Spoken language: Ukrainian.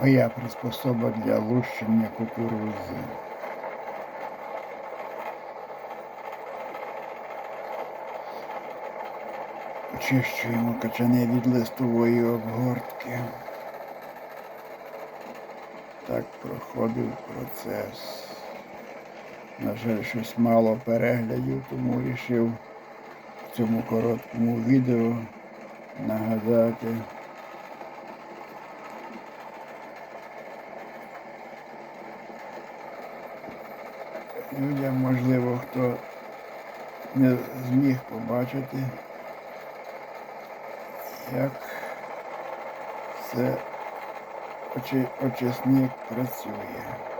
Моя приспособа для лущення кукурудзи. Очищуємо качани від листової обгортки. Так проходив процес. На жаль, щось мало переглядів, тому вирішив в цьому короткому відео нагадати. Людям, можливо, хто не зміг побачити, як це очисник працює.